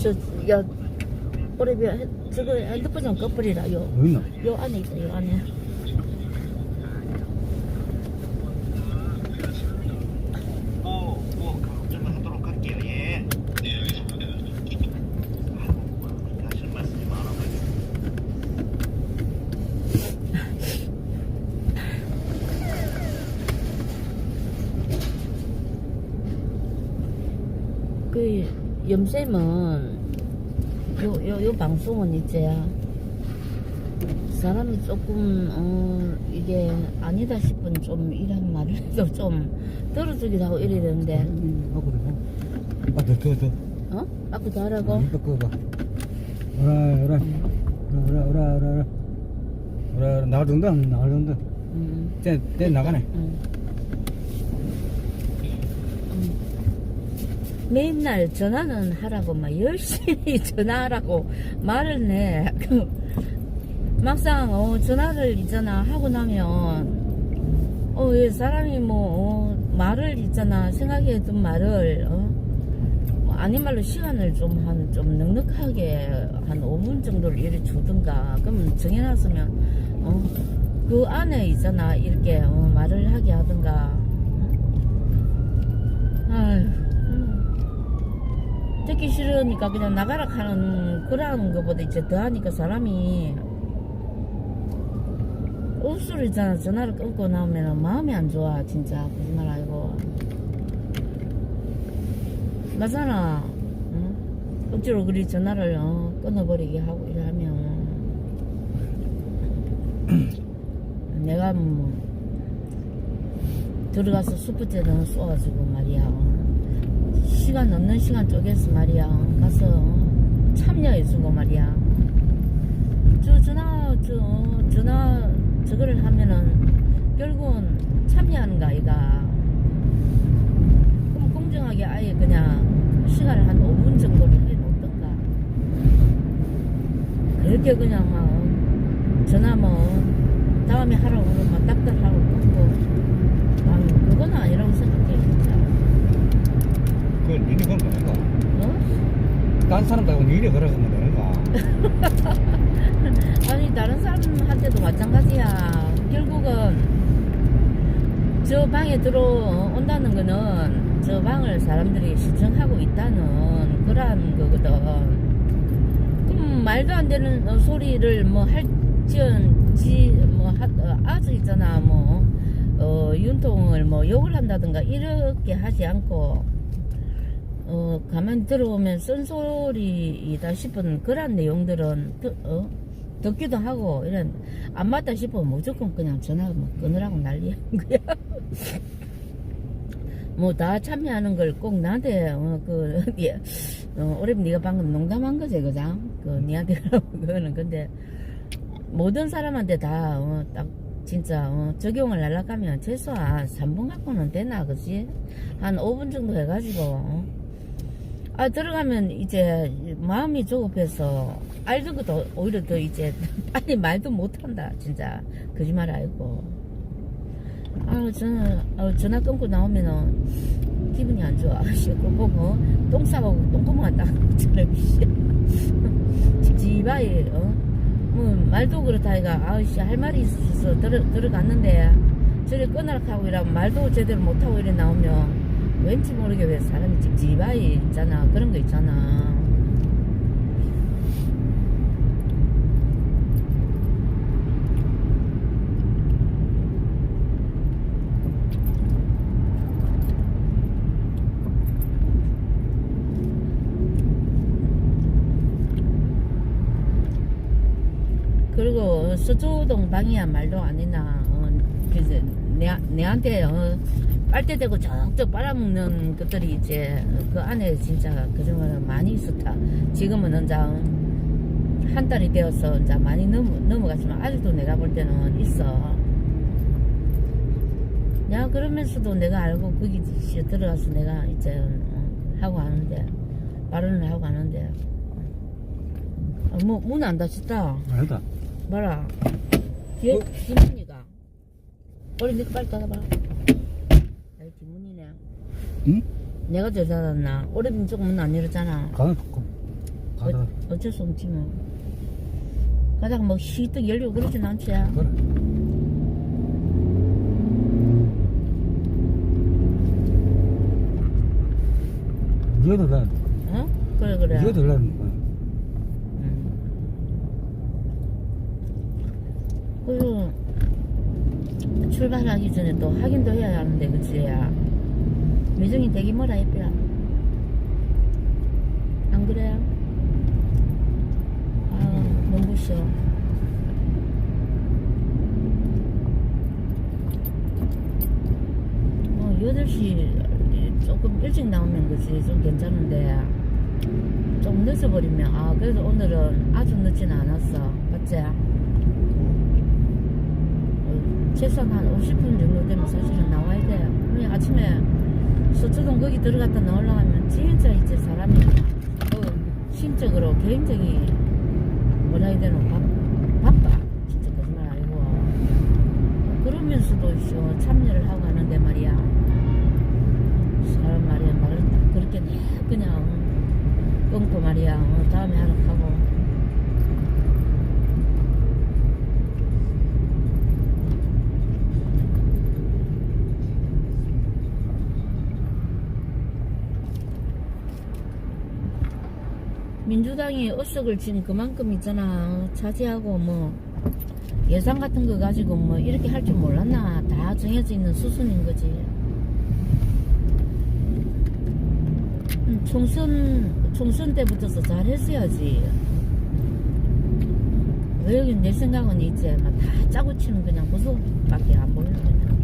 저, 야, 오래비, 저거 핸드폰 좀 꺼버리라, 요. 있나? 요 안에 있다, 요 안에. 그, 염쌤은, 요, 요, 요 방송은 이제, 사람이 조금, 어, 이게 아니다 싶은 좀 이런 말을 해도 좀 들어주기도 하고 이래야 되는데, 하거든요. 아, 더, 더, 더. 어? 아까 더 하라고? 이거 꺼봐. 오라, 오라. 오라, 오라, 오라, 오라. 오라, 나가던다, 나가던다. 음, 쟤, 쟤 나가네. 음. 음. 맨날 전화는 하라고 막 열심히 전화하라고 말을 해. 그 막상 어, 전화를 있잖아 하고 나면 어, 이 사람이 뭐 어, 말을 있잖아. 생각해둔 말을 어, 뭐 아닌 말로 시간을 좀한좀 넉넉하게 한 5분 정도를 이렇게 주든가. 그럼 정해놨으면 어, 그 안에 있잖아. 이렇게 어, 말을 하게 하든가. 아휴. 음. 듣기 싫으니까 그냥 나가라 하는 그런 것보다 이제 더 하니까 사람이 억수로 있잖아 전화를 끊고 나오면 마음이 안 좋아 진짜. 거짓말 아니고. 맞잖아. 응? 억지로 그리 전화를 어, 끊어버리게 하고 이러면. 내가 뭐 들어가서 수프트는 쏘가지고 말이야 어. 시간 없는 시간 쪼개서 말이야. 어, 가서 어, 참여해주고 말이야. 저 전화 저 어, 전화 저거를 하면은 결국은 참여하는 거 아이가. 그럼 공정하게 아예 그냥 시간을 한 5분 정도를 해놓던가. 그렇게 그냥 막 전화 뭐 다음에 하라고 그러면 딱딱 하고 끊고 아니 그건 아니라고 생각해 그건 니네 거 아닌가? 어? 딴 사람들하고 니네 걸어가면 되는가? 아니 다른 사람한테도 마찬가지야 결국은 저 방에 들어온다는 거는 저 방을 사람들이 시청하고 있다는 그러한 거거든 그럼 말도 안 되는 어, 소리를 뭐 할지언 지 뭐 하, 어, 아주 있잖아 뭐 어, 윤통을 뭐 욕을 한다든가 이렇게 하지 않고 어, 가만히 들어보면 쓴소리이다 싶은 그런 내용들은 듣, 어, 듣기도 하고 이런 안 맞다 싶으면 무조건 그냥 전화 뭐 끊으라고 난리한 거야. 뭐 다 참여하는 걸 꼭 나한테 어, 그 예, 어, 어렵 네가 방금 농담한 거지 그장 그 니한테 그거는. 근데 모든 사람한테 다 어, 딱 진짜 어, 적용을 하려면 최소한 3분 갖고는 되나 그지? 한 5분 정도 해가지고 어? 아 들어가면 이제 마음이 조급해서 알던 것도 오히려 더 이제 빨리 말도 못한다 진짜. 거짓말 알고. 아 저는 아, 전화 끊고 나오면은 기분이 안 좋아. 씨, 그거 보고 똥 싸고 똥구멍 딱 저런 씨. 집집아이 어? 뭐 말도 그렇다 이가 아우씨 할 말이 있어서 들어, 들어갔는데 저리 끊으라 하고 이러면 말도 제대로 못하고 이래 나오면 왠지 모르게 왜 사람이 찝찝하이 있잖아. 그런 거 있잖아. 그리고 서초동 방이야 말도 안 했나. 어, 그래서 내, 내한테 어, 빨대 대고 쩍쩍 빨아먹는 것들이 이제 그 안에 진짜 그정말 많이 있었다 지금은 이제 한 달이 되어서 이제 많이 넘어, 넘어갔지만 아직도 내가 볼 때는 있어 야 그러면서도 내가 알고 거기 들어가서 내가 이제 어, 하고 하는데 발언을 하고 하는데 어, 뭐, 문 안 닫혔다 아니다. 봐라. 뒤에 어? 뒷문이가. 우리 니가 빨리 닫아봐. 여기 뒷문이네. 응? 내가 저 닫았나? 오래된 조금 문안 열었잖아. 가는 거. 가다가 어, 어쩔 수 없지 뭐. 가다가 뭐 시떡 열리고 그러진 않지. 그래 이거도 나 어? 그래 그래. 이거 들라는 거야 음. 그리고 출발하기 전에 또 확인도 해야 하는데 그치 야 매정이 되게 뭐라 했더라 안 그래? 아 눈부셔 어 8시 조금 일찍 나오면 그치 좀 괜찮은데 좀 늦어버리면 아 그래도 오늘은 아주 늦진 않았어 맞지? 어, 최소한 한 50분 정도 되면 사실은 나와야 돼 그냥 아침에 서초동 거기 들어갔다 나오려면 진짜 이제 사람이 어, 심적으로 굉장히 뭐라 해야 되나 바, 바빠. 진짜 거짓말 아니고. 그러면서도 저 참여를 하고 하는데 말이야. 사람 말이야. 말 그렇게 내 그냥 끊고 말이야. 어, 다음에 하러 가고 민주당이 의석을 지금 그만큼 있잖아. 차지하고 뭐 예산 같은 거 가지고 뭐 이렇게 할 줄 몰랐나. 다 정해져 있는 수순인 거지. 음, 총선 총선 때부터서 잘했어야지. 왜 여기 내 생각은 이제 막 다 짜고 치는 그냥 구속밖에 안 보이는 그냥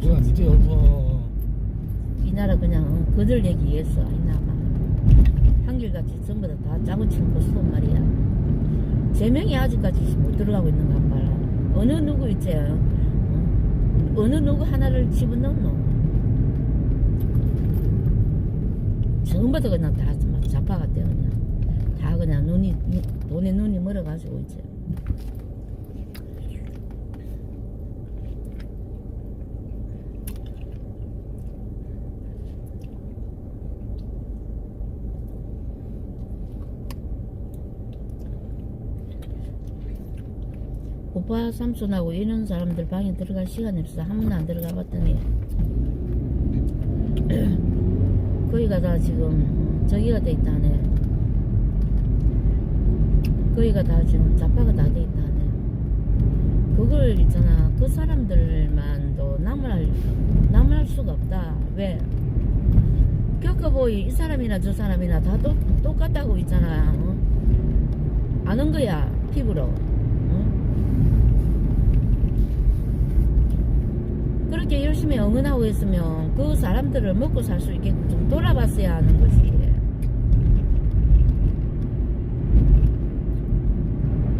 누가 이제 여기서 이 나라 그냥 어, 그들 얘기했어 이 나라 한결같이 전부 다, 다 짜고 친 고수단 말이야. 제명이 아직까지 못 들어가고 있는 거한 봐라. 어느 누구 있지? 어? 어느 누구 하나를 집어넣노? 전부 다 그냥 다 잡아갔대 그냥 다 그냥 눈이 눈- 돈에 눈이 멀어가지고 이제 오빠 삼촌하고 이런 사람들 방에 들어갈 시간이 없어 한 번도 안 들어가 봤더니 거기가 다 지금 저기가 돼 있다네. 거기가 다 지금 자파가 다 돼 있다네. 그걸 있잖아. 그 사람들만도 남을 할, 남을 할 수가 없다. 왜? 겪어보이 이 사람이나 저 사람이나 다 똑, 똑같다고 있잖아. 어? 아는 거야 피부로 어? 그렇게 열심히 응원하고 있으면 그 사람들을 먹고 살 수 있게끔 좀 돌아봤어야 하는 거지.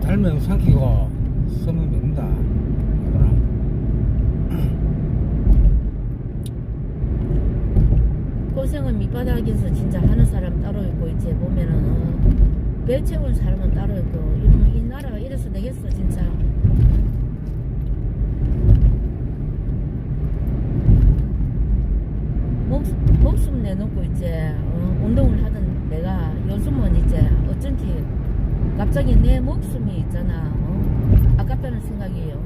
닮으면 삼키고 쓰면 된다 고생은 밑바닥에서 진짜 하는 사람 따로 있고 이제 보면은 어, 배 채운 사람은 따로 있고 이러면 이 나라가 이래서 되겠어 진짜. 목숨, 목숨 내놓고 이제 어, 운동을 하던 내가 요즘은 이제 어쩐지 갑자기 내 목숨이 있잖아. 어? 아깝다는 생각이에요.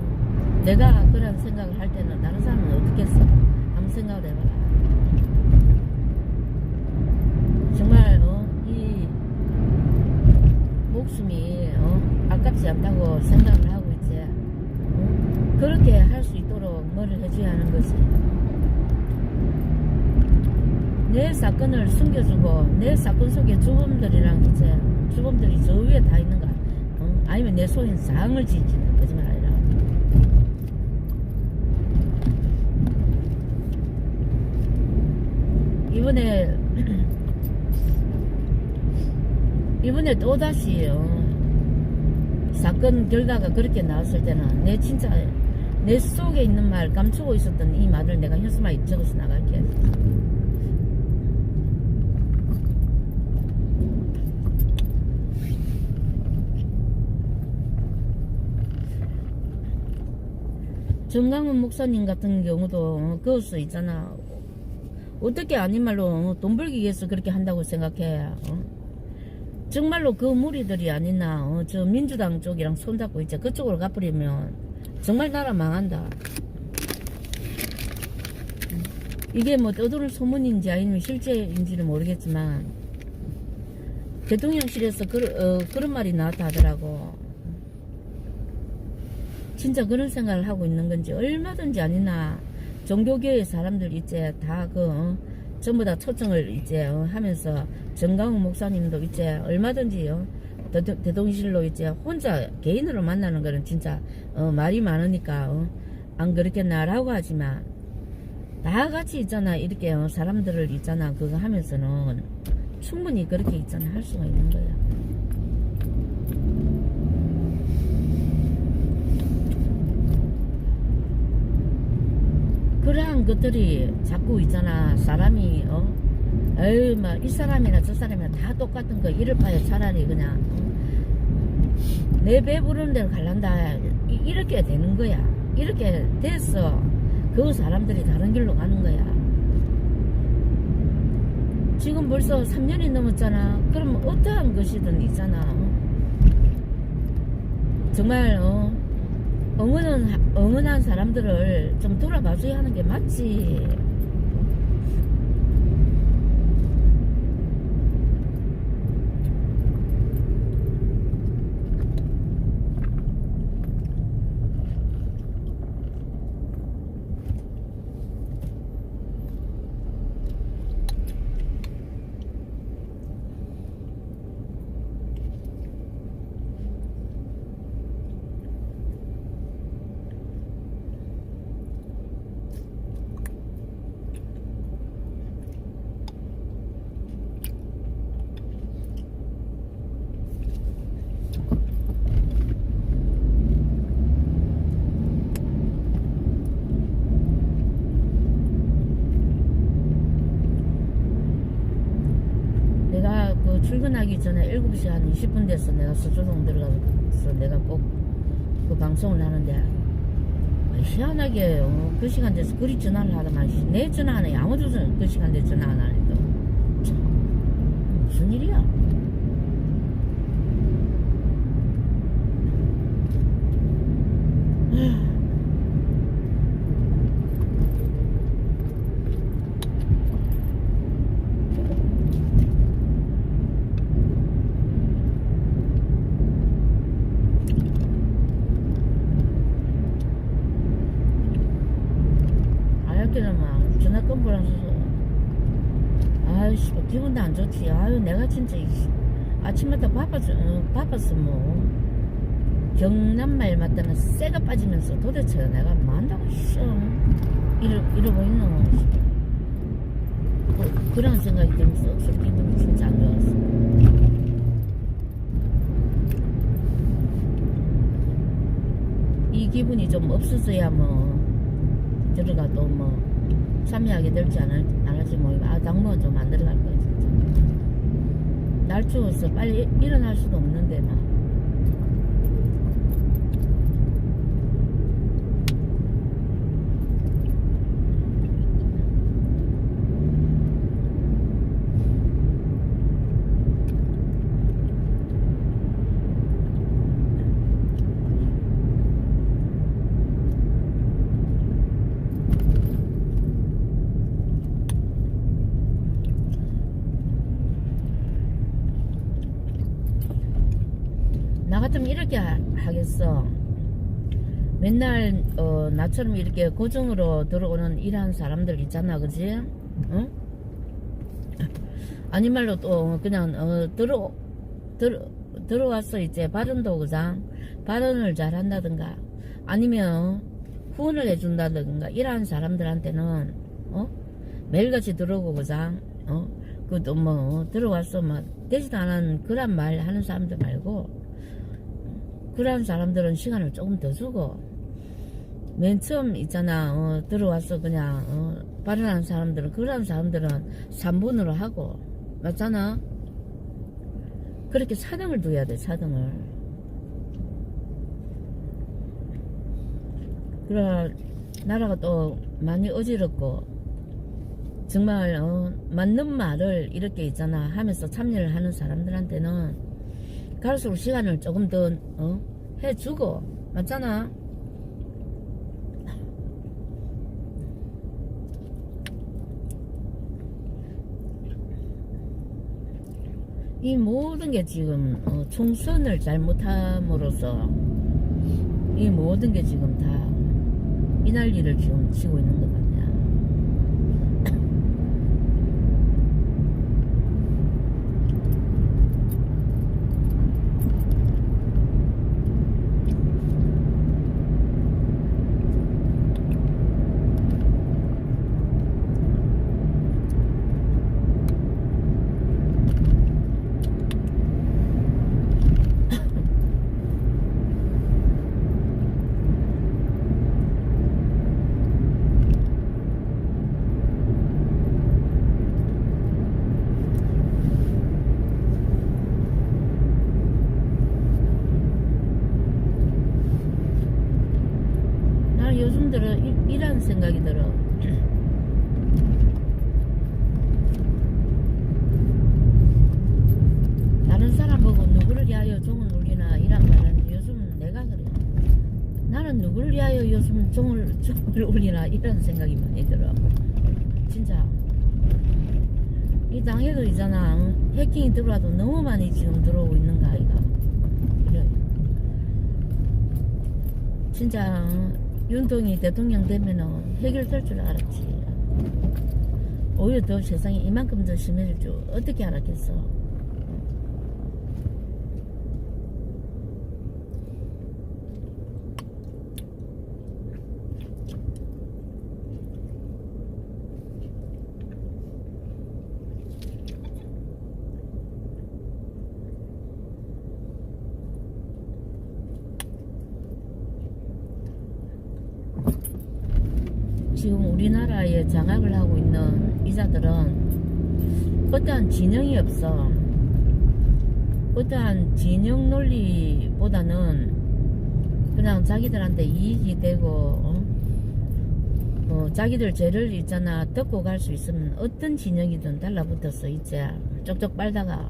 내가 그런 생각을 할 때는 다른 사람은 어떻겠어? 한번 생각을 해봐라 정말 어, 이 목숨이 어, 아깝지 않다고 생각을 하고 이제 어? 그렇게 할 수 있도록 뭐를 해줘야 하는 거지? 내 사건을 숨겨주고 내 사건 속에 주범들이랑 이제 주범들이 저 위에 다 있는가 어? 아니면 내 손에 상을 지지는 거짓말 아니라. 이번에 이번에 또다시 어, 사건 결과가 그렇게 나왔을 때는 내 진짜 내 속에 있는 말 감추고 있었던 이 말을 내가 현수막에 적어서 나갈게 정강훈 목사님 같은 경우도 그것도 있잖아. 어떻게 아닌 말로 어, 돈 벌기 위해서 그렇게 한다고 생각해 어? 정말로 그 무리들이 아니나 어, 저 민주당 쪽이랑 손잡고 있자 그쪽으로 가버리면 정말 나라 망한다. 이게 뭐 떠도는 소문인지 아니면 실제인지는 모르겠지만 대통령실에서 그, 어, 그런 말이 나왔다 하더라고 진짜 그런 생각을 하고 있는 건지 얼마든지 아니나 종교계의 사람들 이제 다그 어, 전부 다 초청을 이제 어, 하면서 정강훈 목사님도 이제 얼마든지 어, 대- 대통령실로 이제 혼자 개인으로 만나는 거는 진짜 어, 말이 많으니까 어, 안 그렇겠나라고 하지만 다 같이 있잖아. 이렇게 어, 사람들을 있잖아. 그거 하면서는 충분히 그렇게 있잖아. 할 수가 있는 거야. 그러한 것들이 자꾸 있잖아. 사람이 어? 에이 막이 사람이나 저 사람이나 다 똑같은 거 이럴 바에 차라리 그냥 어? 내 배부르는 데로 갈란다. 이- 이렇게 되는 거야. 이렇게 돼서 그 사람들이 다른 길로 가는 거야. 지금 벌써 3년이 넘었잖아. 그럼 어떠한 것이든 있잖아. 어? 정말 어 응원은 응원한 사람들을 좀 돌아봐줘야 하는 게 맞지. 내가 그 출근하기 전에 7시 한 20분 돼서 내가 서초동 들어가서 내가 꼭 그 방송을 하는데 희한하게 어, 그 시간 돼서 그리 전화를 하더만 내 전화는 아무도 전- 그 시간 돼 전화 안 하니까. 참 무슨 일이야 아였기는 막 전화 끊고랑 서서 아이씨 뭐 기분도 안 좋지 아유 내가 진짜 이씨, 아침마다 바빴어 뭐. 경남말 맞다는 쇠가 빠지면서 도대체 내가 뭐 한다고 있어? 이러, 이러고 있노? 그, 그런 생각이 들면서 기분이 진짜 안 좋았어? 이 기분이 좀 없어져야 뭐 들어가도 뭐 참여하게 될지 안, 할, 안 할지 모르고 아 당분간 좀 진짜 날 추워서 빨리 일- 일어날 수도 없는데 막 나 같으면 이렇게 하, 하겠어. 맨날 어, 나처럼 이렇게 고정으로 들어오는 일하는 사람들 있잖아, 그지? 응? 아니 말로 또 그냥 어, 들어 들어 들어왔어 이제 발언도 그장 발언을 잘 한다든가 아니면 후원을 해준다든가 이러한 사람들한테는 어 매일같이 들어오고 그장 어 그것도 뭐 들어왔어 뭐 되지도 않은 그런 말 하는 사람들 말고 그런 사람들은 시간을 조금 더 주고 맨 처음 있잖아 어, 들어와서 그냥 어, 발언하는 사람들은 그런 사람들은 3분으로 하고 맞잖아? 그렇게 사등을 둬야 돼 사등을. 그래 나라가 또 많이 어지럽고 정말 어, 맞는 말을 이렇게 있잖아 하면서 참여를 하는 사람들한테는 갈수록 시간을 조금 더 어, 해주고 맞잖아 이 모든 게 지금 어, 총선을 잘못함으로써 이 모든 게 지금 다이 난리를 지금 치고 있는 것. 나는 요즘 들어 이, 이런 생각이 들어. 다른 사람 보고 누구를 위하여 종을 울리나 이란 말은 요즘 내가 그래. 나는 누구를 위하여 요즘 종을, 종을 울리나 이런 생각이 많이 들어. 진짜. 이 당에도 있잖아. 응? 해킹이 들어와도 너무 많이 지금 들어오고 있는 거 아이가. 이래. 진짜 어, 윤통이 대통령 되면은 해결될 줄 알았지. 오히려 더 세상이 이만큼 더 심해질 줄 어떻게 알았겠어. 지금 우리나라에 장악을 하고 있는 이자들은 어떠한 진영이 없어. 어떠한 진영 논리보다는 그냥 자기들한테 이익이 되고 어? 어, 자기들 죄를 있잖아 덮고 갈 수 있으면 어떤 진영이든 달라붙었어 이제 쪽쪽 빨다가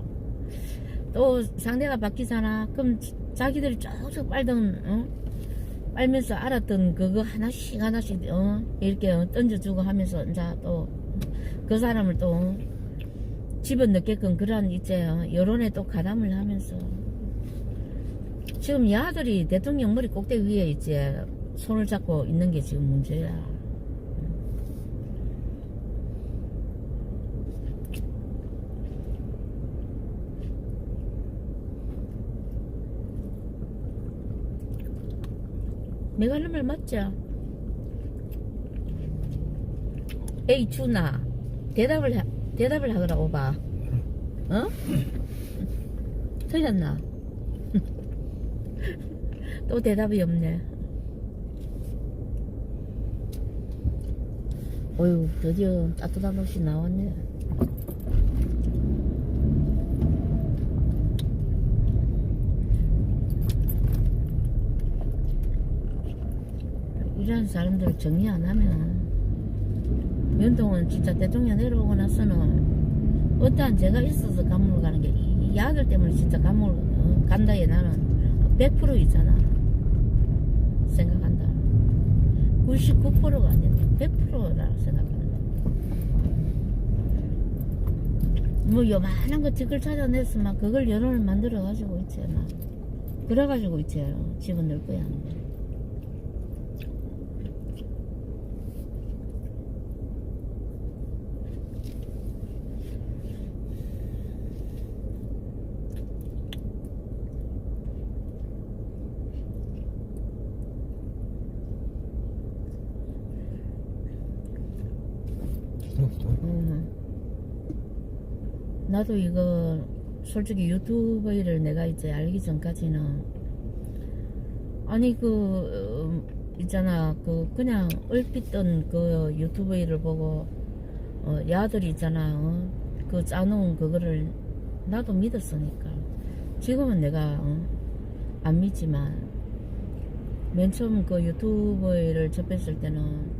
또 상대가 바뀌잖아 그럼 지- 자기들이 쪽쪽 빨던 어? 빨면서 알았던 그거 하나씩 하나씩 어? 이렇게 어, 던져주고 하면서 이제 또 그 사람을 또 어? 집어넣게끔 그런 이제 어, 여론에 또 가담을 하면서 지금 야들이 대통령 머리 꼭대기 위에 이제 손을 잡고 있는 게 지금 문제야. 내가 하는 말 맞죠? 에이 준아 대답을 하, 대답을 하거라 오바 어? 틀렸나? 또 대답이 없네 어휴 드디어 따뜻한 옷이 나왔네 이런 사람들 정리 안 하면 연동은 진짜 대통령 내려오고 나서는 어떠한 죄가 있어서 감옥을 가는 게이 야들 때문에 진짜 감옥을 어, 간다에 나는 100%이잖아. 생각한다. 99%가 아니야 100%라 생각한다 뭐 요만한 거 댓글 찾아냈으면 그걸 여론을 만들어 가지고 있지 막. 그래 가지고 있지 집어넣을 거야 음. 나도 이거 솔직히 유튜브 일을 내가 이제 알기 전까지는 아니 그 어, 있잖아. 그 그냥 얼핏 뜬그 유튜브 일을 보고 어, 야들이 있잖아. 어, 그 짜놓은 그거를 나도 믿었으니까. 지금은 내가 어, 안 믿지만 맨 처음 그 유튜브 일을 접했을 때는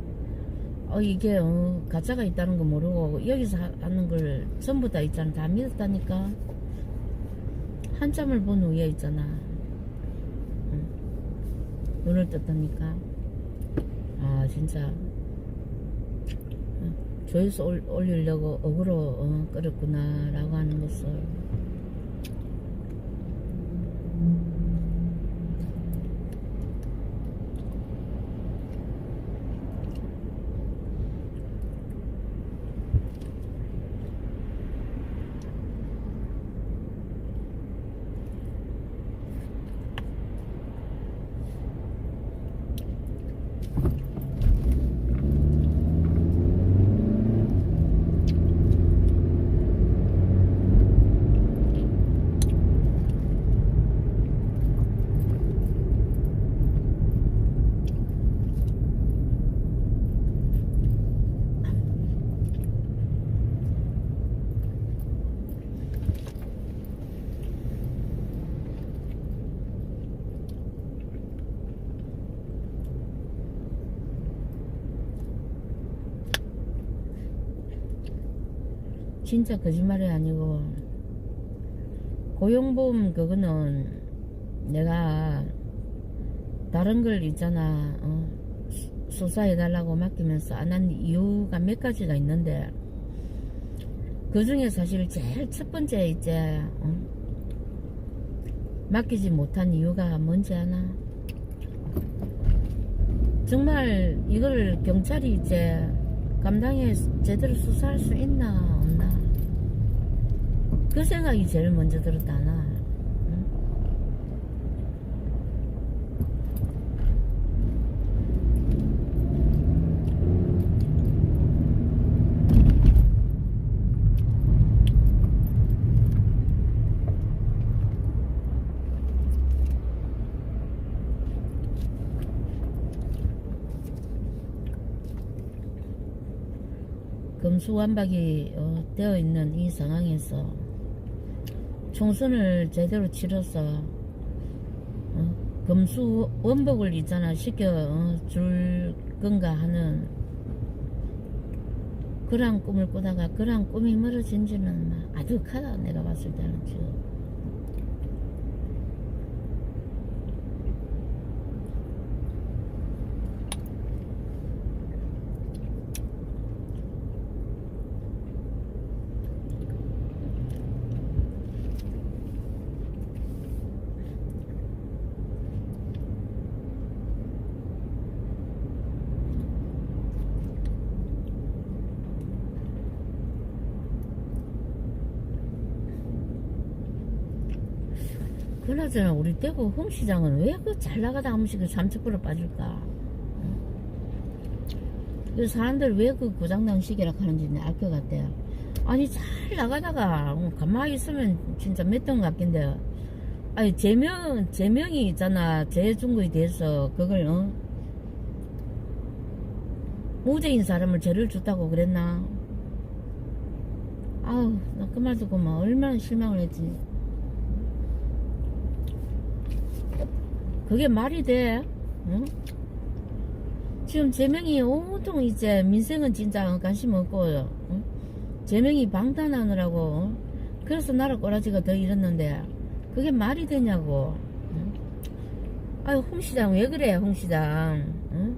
어 이게 어, 가짜가 있다는 거 모르고 여기서 하- 하는 걸 전부 다 있잖아. 다 믿었다니까. 한참을 본 후에 있잖아. 응. 눈을 떴다니까. 아 진짜. 응. 조회수 올, 올리려고 억으로 어, 끌었구나 라고 하는 것을 진짜 거짓말이 아니고 고용보험 그거는 내가 다른 걸 있잖아 어, 수- 수사해달라고 맡기면서 안 한 이유가 몇 가지가 있는데 그 중에 사실 제일 첫 번째 이제 어, 맡기지 못한 이유가 뭔지 아나? 정말 이걸 경찰이 이제 감당해 제대로 수사할 수 있나 그 생각이 제일 먼저 들었다 나 응? 금수완박이 어, 되어 있는 이 상황에서 총선을 제대로 치러서 어, 금수 원복을 있잖아 시켜 어, 줄 건가 하는 그런 꿈을 꾸다가 그런 꿈이 멀어진 지는 막 아득하다 내가 봤을 때는 지금 그나저나 우리 대구 홍시장은 왜 그 잘 나가다 한 번씩 그 삼척불에 빠질까? 응? 그 사람들 왜 그 고장난 시계라 하는지 알 것 같아요. 아니 잘 나가다가 어, 가만히 있으면 진짜 몇 등 같긴데 아니 제명 제명이 있잖아 재중거에 대해서 그걸 어? 무죄인 사람을 죄를 줬다고 그랬나? 아우 나 그 말 듣고 막 얼마나 실망을 했지. 그게 말이 돼? 응? 지금 제명이 온통 이제 민생은 진짜 관심 없고 응? 제명이 방탄하느라고 응? 그래서 나라 꼬라지가 더 잃었는데 그게 말이 되냐고 응? 아유 홍시장 왜 그래 홍시장 응?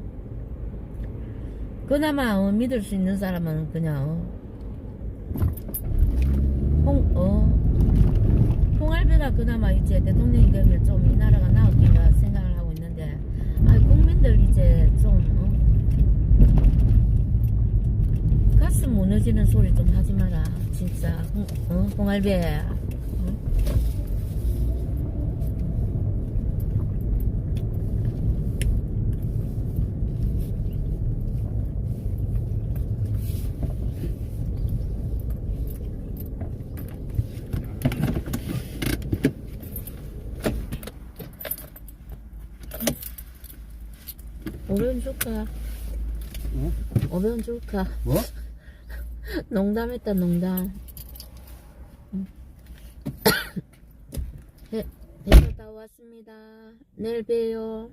그나마 어, 믿을 수 있는 사람은 그냥 어, 홍, 어, 홍알배가 그나마 이제 대통령이 되면 좀 이 나라가 하고 있는데, 아, 국민들 이제 좀, 어? 가슴 무너지는 소리 좀 하지 마라. 진짜, 홍, 어? 홍알배. 어? 오면 줄까? 어? 오면 줄까? 뭐? 농담했다 농담 응. 배, 배가 다 왔습니다 내일 봬요